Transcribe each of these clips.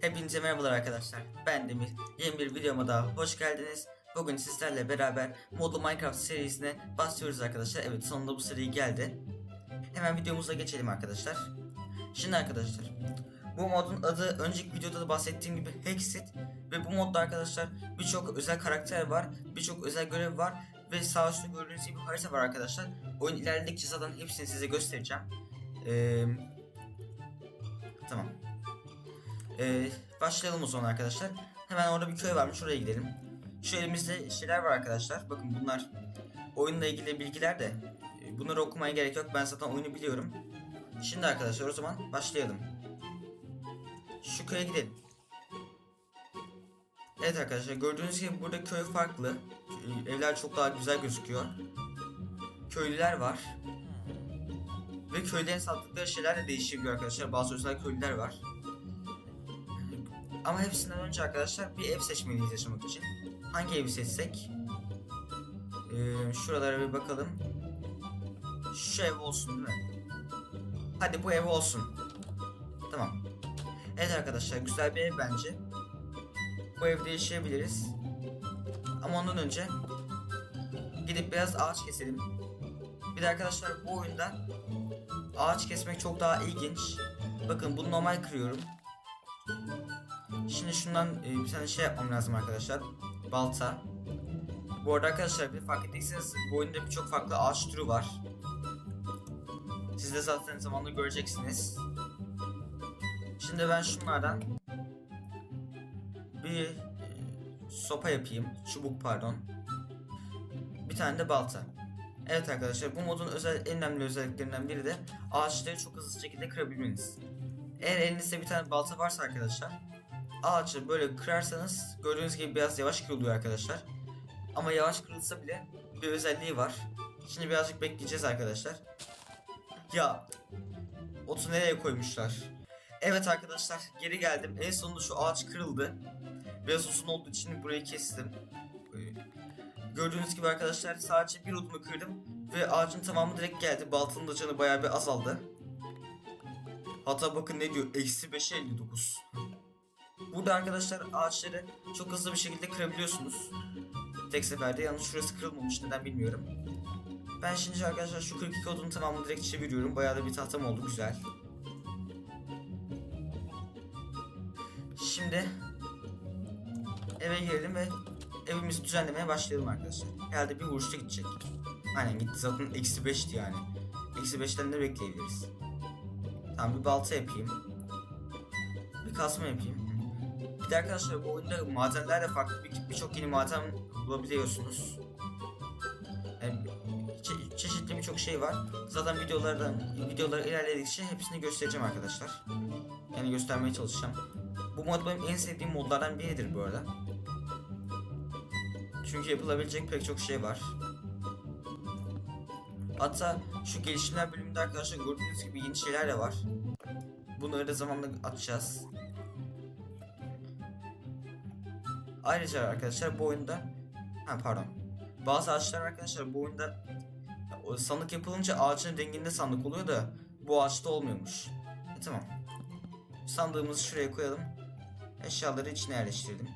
Hepinize merhabalar arkadaşlar. Ben Demir. Yeni bir videoma daha hoş geldiniz. Bugün sizlerle beraber Modlu Minecraft serisine başlıyoruz arkadaşlar. Evet sonunda bu seri geldi. Hemen videomuza geçelim arkadaşlar. Şimdi arkadaşlar bu modun adı önceki videoda da bahsettiğim gibi Hexit ve bu modda arkadaşlar birçok özel karakter var, birçok özel görev var ve sağ üstte gördüğünüz gibi harita var arkadaşlar. Oyun ilerledikçe zaten hepsini size göstereceğim. Ee, tamam. Ee, başlayalım o zaman arkadaşlar. Hemen orada bir köy varmış oraya gidelim. Şu elimizde şeyler var arkadaşlar. Bakın bunlar oyunla ilgili bilgiler de. e, Bunları okumaya gerek yok. Ben zaten oyunu biliyorum. Şimdi arkadaşlar o zaman başlayalım. Şu köye gidelim. Evet arkadaşlar gördüğünüz gibi burada köy farklı. E, Evler çok daha güzel gözüküyor. Köylüler var. Ve köylerin sattıkları şeyler de değişebiliyor arkadaşlar. Bazı özel köylüler var. Ama hepsinden önce arkadaşlar bir ev seçmeliyiz yaşamak için. Hangi evi seçsek? Ee, şuralara bir bakalım. Şu ev olsun değil mi? Hadi bu ev olsun. Tamam. Evet arkadaşlar güzel bir ev bence. Bu evde yaşayabiliriz. Ama ondan önce gidip biraz ağaç keselim. Bir de arkadaşlar bu oyunda ağaç kesmek çok daha ilginç. Bakın bunu normal kırıyorum. Şimdi şundan e, bir tane şey yapmam lazım arkadaşlar. Balta. Bu arada arkadaşlar bir fark ettiyseniz bu oyunda birçok farklı ağaç türü var. Siz de zaten zamanla göreceksiniz. Şimdi ben şunlardan bir e, sopa yapayım. Çubuk pardon. Bir tane de balta. Evet arkadaşlar bu modun özel en önemli özelliklerinden biri de ağaçları çok hızlı şekilde kırabilmeniz. Eğer elinizde bir tane balta varsa arkadaşlar ağaçı böyle kırarsanız gördüğünüz gibi biraz yavaş kırılıyor arkadaşlar. Ama yavaş kırılsa bile bir özelliği var. Şimdi birazcık bekleyeceğiz arkadaşlar. Ya otu nereye koymuşlar? Evet arkadaşlar geri geldim. En sonunda şu ağaç kırıldı. Biraz uzun olduğu için burayı kestim. Gördüğünüz gibi arkadaşlar sadece bir odunu kırdım ve ağacın tamamı direkt geldi. Baltanın da canı bayağı bir azaldı. Hatta bakın ne diyor? Eksi 5'e 59. Burada arkadaşlar ağaçları çok hızlı bir şekilde kırabiliyorsunuz. Tek seferde yalnız şurası kırılmamış neden bilmiyorum. Ben şimdi arkadaşlar şu 42 odun tamamını direkt çeviriyorum. Bayağı da bir tahtam oldu güzel. Şimdi eve girelim ve evimizi düzenlemeye başlayalım arkadaşlar. Herhalde bir vuruşta gidecek. Aynen gitti zaten eksi 5'ti yani. Eksi 5'ten de bekleyebiliriz. Tamam bir balta yapayım. Bir kasma yapayım. De arkadaşlar bu oyunda madenler de farklı bir- birçok yeni maden bulabiliyorsunuz. Yani çe- çeşitli birçok şey var. Zaten videolardan videoları ilerledikçe hepsini göstereceğim arkadaşlar. Yani göstermeye çalışacağım. Bu mod benim en sevdiğim modlardan biridir bu arada. Çünkü yapılabilecek pek çok şey var. Hatta şu gelişimler bölümünde arkadaşlar gördüğünüz gibi yeni şeyler de var. Bunları da zamanla atacağız. Ayrıca arkadaşlar bu oyunda ha pardon. Bazı ağaçlar arkadaşlar bu oyunda sandık yapılınca ağaçın renginde sandık oluyor da bu ağaçta olmuyormuş. E, tamam. Sandığımızı şuraya koyalım. Eşyaları içine yerleştirdim.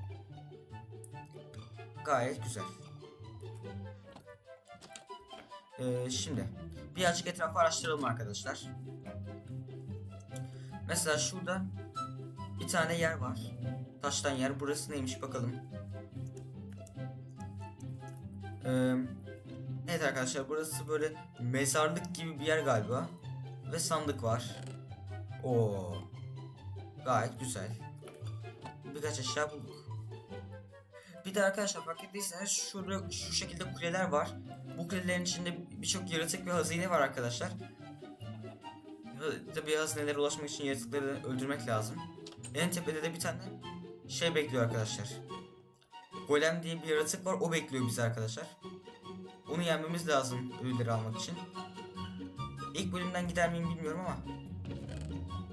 Gayet güzel. Ee, şimdi birazcık etrafı araştıralım arkadaşlar. Mesela şurada bir tane yer var. Taştan yer. Burası neymiş bakalım. Ee, evet arkadaşlar burası böyle mezarlık gibi bir yer galiba. Ve sandık var. Oo. Gayet güzel. Birkaç eşya bulduk. Bir de arkadaşlar fark ettiyseniz şurada şu şekilde kuleler var. Bu kulelerin içinde birçok yaratık ve hazine var arkadaşlar. Ve Tabii hazinelere ulaşmak için yaratıkları öldürmek lazım. En tepede de bir tane şey bekliyor arkadaşlar. Golem diye bir yaratık var o bekliyor bizi arkadaşlar. Onu yenmemiz lazım ölüleri almak için. İlk bölümden gider miyim bilmiyorum ama.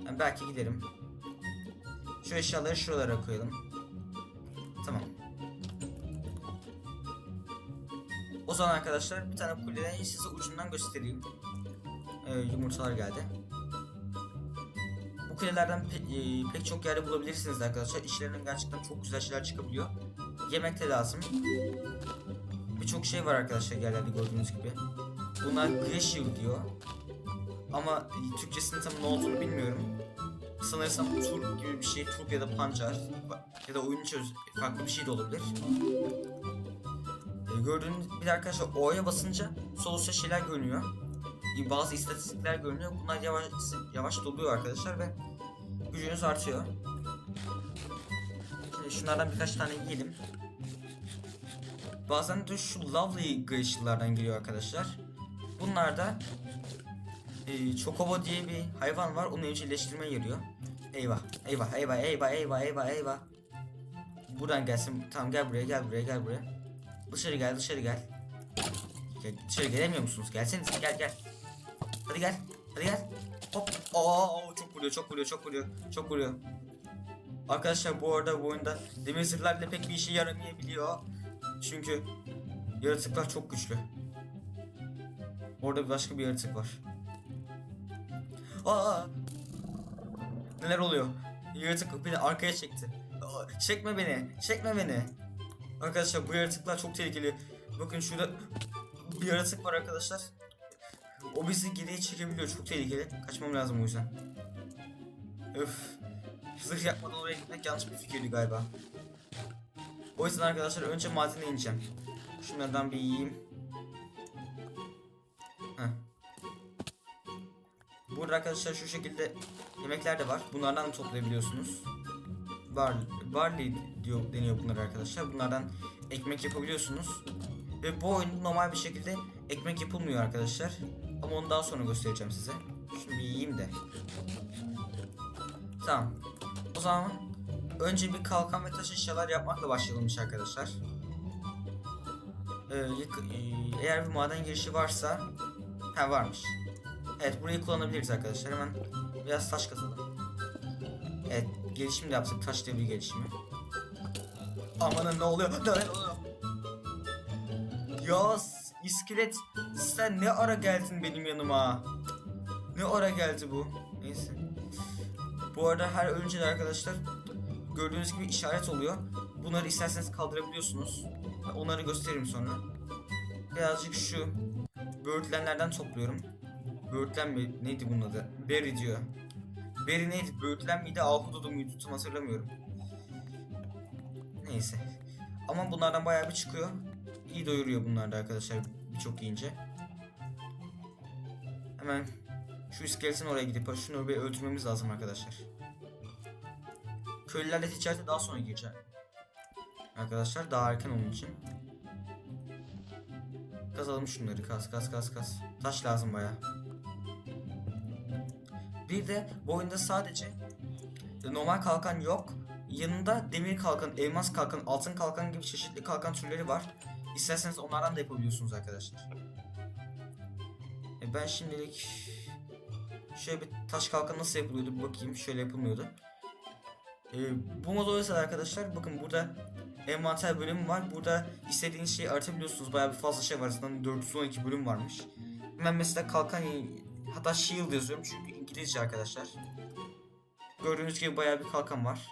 Yani belki giderim. Şu eşyaları şuralara koyalım. Tamam. O zaman arkadaşlar bir tane kuleden size ucundan göstereyim. Ee, yumurtalar geldi. Bu kulelerden pe- e, pek çok yerde bulabilirsiniz arkadaşlar. İşlerinden gerçekten çok güzel şeyler çıkabiliyor. Yemek de lazım. Birçok şey var arkadaşlar yerlerde gördüğünüz gibi. Bunlar Glacial diyor. Ama Türkçesinin tam ne olduğunu bilmiyorum. Sanırsam turp gibi bir şey, turp ya da pancar ya da oyun çöz farklı bir şey de olabilir. E, gördüğünüz bir de arkadaşlar O'ya basınca sol üstte şeyler görünüyor. E, bazı istatistikler görünüyor. Bunlar yavaş yavaş doluyor arkadaşlar ve gücünüz artıyor. Şimdi şunlardan birkaç tane yiyelim. Bazen de şu lovely glacial'lardan geliyor arkadaşlar. Bunlar da e, Chocobo diye bir hayvan var. Onu evcilleştirmeye yarıyor. Eyvah, eyvah, eyvah, eyvah, eyvah, eyvah, eyvah. Buradan gelsin. Tamam gel buraya, gel buraya, gel buraya. Dışarı gel, dışarı gel. Gel, dışarı gelemiyor musunuz? Gelsenize, gel gel. Hadi gel, hadi gel. Hop. Oo, çok vuruyor, çok vuruyor, çok vuruyor, çok vuruyor. Arkadaşlar bu arada bu oyunda demir zırhlarla pek bir işe yaramayabiliyor. Çünkü yaratıklar çok güçlü. Orada başka bir yaratık var. Aa! Neler oluyor? Yaratık beni arkaya çekti. Aa, çekme beni, çekme beni. Arkadaşlar bu yaratıklar çok tehlikeli. Bakın şurada bir yaratık var arkadaşlar. O bizi geriye çekebiliyor. Çok tehlikeli. Kaçmam lazım o yüzden. Öf. Zırh yapmadan oraya gitmek yanlış bir fikirdi galiba. O yüzden arkadaşlar önce madene ineceğim. Şunlardan bir yiyeyim. Heh. Burada arkadaşlar şu şekilde yemekler de var. Bunlardan da toplayabiliyorsunuz. Bar, barley diyor deniyor bunlar arkadaşlar. Bunlardan ekmek yapabiliyorsunuz. Ve bu oyunda normal bir şekilde ekmek yapılmıyor arkadaşlar. Ama onu daha sonra göstereceğim size. Bir yiyeyim de. Tamam. O zaman önce bir kalkan ve taş eşyalar yapmakla başlayalımmış arkadaşlar. Ee, e, eğer bir maden girişi varsa ha varmış. Evet burayı kullanabiliriz arkadaşlar. Hemen biraz taş kazalım. Evet gelişim de yaptık. Taş devri gelişimi. Amanın ne oluyor? Ne oluyor? Ya iskelet sen ne ara geldin benim yanıma? Ne ara geldi bu? Neyse. Bu arada her ölünce de arkadaşlar gördüğünüz gibi işaret oluyor. Bunları isterseniz kaldırabiliyorsunuz. Onları gösteririm sonra. Birazcık şu böğürtlenlerden topluyorum. Böğürtlen mi? Neydi bunun adı? Berry diyor. Berry neydi? Böğürtlen miydi? Ahududu muydu? Tam hatırlamıyorum. Neyse. Ama bunlardan bayağı bir çıkıyor. İyi doyuruyor bunlar da arkadaşlar birçok yiyince. Hemen şu iskeletin oraya gidip şunu bir öldürmemiz lazım arkadaşlar. Köylülerle ticarete daha sonra gireceğim. Arkadaşlar daha erken onun için. Kazalım şunları kaz kaz kaz kaz. Taş lazım baya. Bir de bu oyunda sadece normal kalkan yok. Yanında demir kalkan, elmas kalkan, altın kalkan gibi çeşitli kalkan türleri var. İsterseniz onlardan da yapabiliyorsunuz arkadaşlar. E ben şimdilik şöyle bir taş kalkan nasıl yapılıyordu bir bakayım. Şöyle yapılmıyordu. E, bu mod oysa arkadaşlar bakın burada envanter bölümü var. Burada istediğiniz şeyi aratabiliyorsunuz. Bayağı bir fazla şey var. Aslında 412 bölüm varmış. Ben mesela kalkan hatta shield yazıyorum çünkü İngilizce arkadaşlar. Gördüğünüz gibi bayağı bir kalkan var.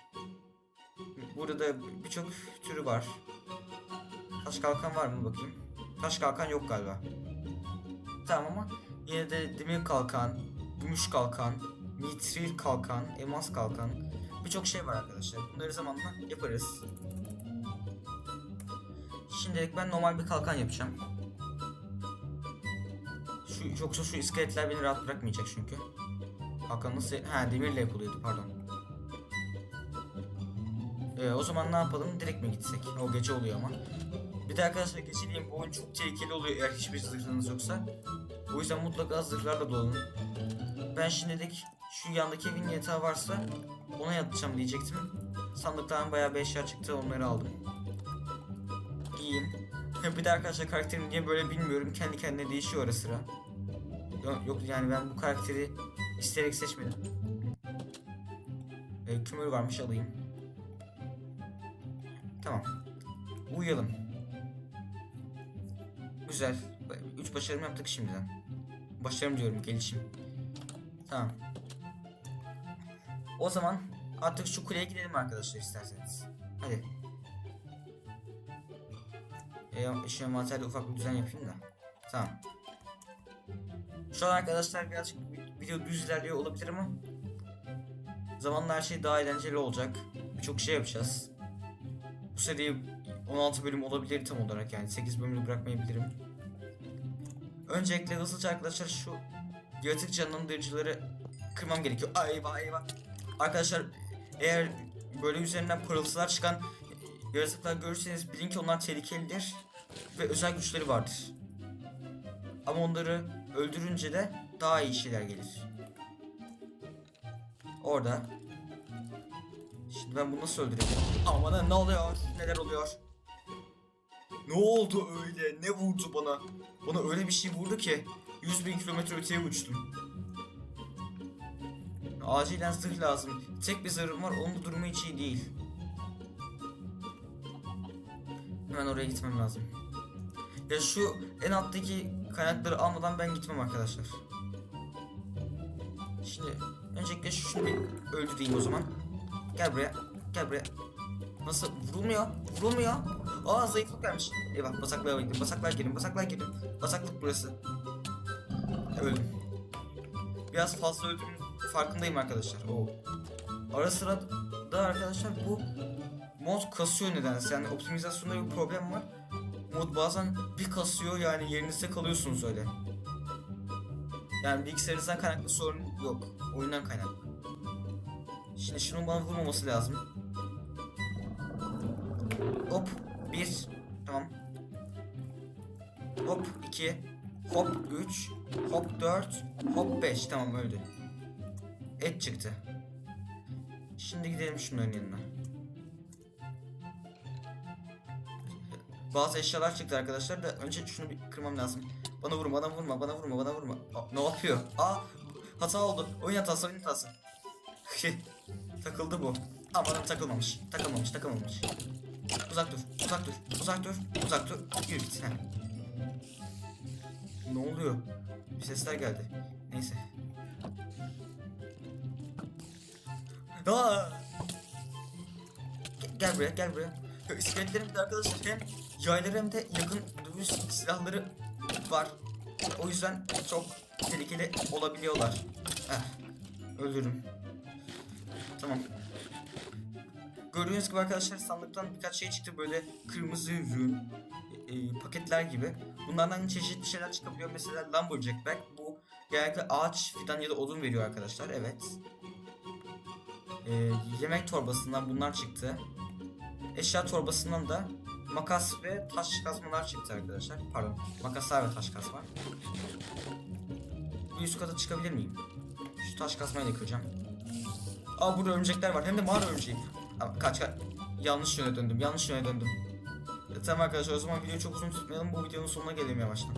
Burada da birçok türü var. Taş kalkan var mı bakayım? Taş kalkan yok galiba. Tamam ama yine de demir kalkan, gümüş kalkan, nitril kalkan, elmas kalkan birçok şey var arkadaşlar. Bunları zamanla yaparız. Şimdilik ben normal bir kalkan yapacağım. Şu yoksa şu iskeletler beni rahat bırakmayacak çünkü. Kalkan nasıl? Ha demirle yapılıyordu pardon. Ee, o zaman ne yapalım? Direkt mi gitsek? O gece oluyor ama. Bir de arkadaşlar geceliğin bu oyun çok tehlikeli oluyor eğer hiçbir zırhınız yoksa. O yüzden mutlaka zırhlarla dolun. Ben şimdilik şu yandaki evin yatağı varsa ona yatacağım diyecektim. Sandıktan bayağı bir eşya çıktı onları aldım. Giyeyim. bir de arkadaşlar karakterim niye böyle bilmiyorum. Kendi kendine değişiyor ara sıra. Yok, yok yani ben bu karakteri isteyerek seçmedim. Ee, kümür varmış alayım. Tamam. Uyuyalım. Güzel. 3 başarım yaptık şimdiden. Başarım diyorum gelişim. Tamam. O zaman artık şu kuleye gidelim arkadaşlar isterseniz. Hadi. E, şu materyal ufak bir düzen yapayım da. Tamam. Şu an arkadaşlar birazcık video düz ilerliyor olabilir ama zamanla her şey daha eğlenceli olacak. Birçok şey yapacağız. Bu seri 16 bölüm olabilir tam olarak yani 8 bölümü bırakmayabilirim. Öncelikle hızlıca arkadaşlar şu yaratık canlandırıcıları kırmam gerekiyor. Ay eyvah. Arkadaşlar eğer böyle üzerinden pırıltılar çıkan yaratıklar görürseniz bilin ki onlar tehlikelidir ve özel güçleri vardır. Ama onları öldürünce de daha iyi şeyler gelir. Orada. Şimdi ben bunu nasıl öldüreyim? Aman ne oluyor? Neler oluyor? Ne oldu öyle? Ne vurdu bana? Bana öyle bir şey vurdu ki 100 bin kilometre öteye uçtum. Acilen zırh lazım. Tek bir zırhım var, onun durumu hiç iyi değil. Hemen oraya gitmem lazım. Ya şu en alttaki kaynakları almadan ben gitmem arkadaşlar. Şimdi öncelikle şunu bir öldüreyim o zaman. Gel buraya. Gel buraya. Nasıl? Vurulmuyor. Vurulmuyor. Aa zayıflık vermiş. Eyvah basaklığa gidin. Basaklığa girin. Basaklığa girin. Basaklık burası. Öldüm. Biraz fazla öldüğümün farkındayım arkadaşlar. Oo. Ara sıra da arkadaşlar bu mod kasıyor nedense. Yani optimizasyonda bir problem var. Mod bazen bir kasıyor yani yerinizde kalıyorsunuz öyle. Yani bilgisayarınızdan kaynaklı sorun yok. Oyundan kaynaklı. Şimdi şunun bana vurmaması lazım. Hop. Bir. Tamam. Hop. iki. Hop. Üç. Hop. Dört. Hop. Beş. Tamam öldü. Et çıktı. Şimdi gidelim şunların yanına. Bazı eşyalar çıktı arkadaşlar da önce şunu bir kırmam lazım. Bana vurma, bana vurma, bana vurma, bana vurma. Aa, ne yapıyor? Aa, hata oldu. Oyun hatası, oyun hatası. Takıldı bu. Aman takılmamış. Takılmamış, takılmamış. Uzak dur, uzak dur, uzak dur, uzak dur. Yürü git. Heh. Ne oluyor? Bir sesler geldi. Neyse. Aa! Gel buraya, gel buraya. Ya, İskeletlerin bir de arkadaşlar hem yayları hem yakın dövüş silahları var. O yüzden çok tehlikeli olabiliyorlar. Eh, öldürürüm. Tamam. Gördüğünüz gibi arkadaşlar sandıktan birkaç şey çıktı böyle kırmızı ürün, e, paketler gibi. Bunlardan çeşitli şeyler çıkabiliyor. Mesela Lumberjack Bag bu genellikle ağaç, fidan ya da odun veriyor arkadaşlar. Evet. E, yemek torbasından bunlar çıktı. Eşya torbasından da makas ve taş kazmalar çıktı arkadaşlar. Pardon, makaslar ve taş kazma. Bir üst kata çıkabilir miyim? Şu taş kazmayı da kıracağım. Aa burada örümcekler var. Hem de mağara örümceği. Kaç kaç. Yanlış yöne döndüm. Yanlış yöne döndüm. E, tamam arkadaşlar o zaman videoyu çok uzun tutmayalım. Bu videonun sonuna gelelim yavaştan.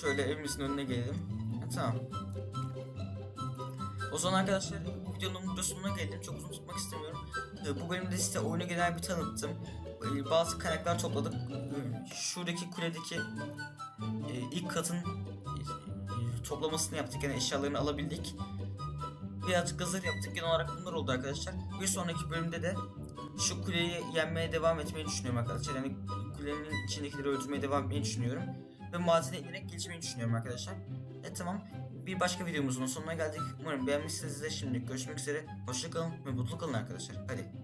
Şöyle evimizin önüne gelelim. E, tamam. O zaman arkadaşlar videonun burada sonuna geldim. Çok uzun tutmak istemiyorum. E, Bu bölümde size oyunu genel bir tanıttım. E, Bazı kaynaklar topladık. E, Şuradaki kuledeki e, ilk katın e, toplamasını yaptık. Yani eşyalarını alabildik. Birazcık hazır yaptık. Genel olarak bunlar oldu arkadaşlar. Bir sonraki bölümde de şu kuleyi yenmeye devam etmeyi düşünüyorum arkadaşlar. Yani kulenin içindekileri öldürmeye devam etmeyi düşünüyorum. Ve madene inerek gelişmeyi düşünüyorum arkadaşlar. E tamam. Bir başka videomuzun sonuna geldik. Umarım beğenmişsinizdir. Şimdi görüşmek üzere. Hoşçakalın ve mutlu kalın arkadaşlar. Hadi.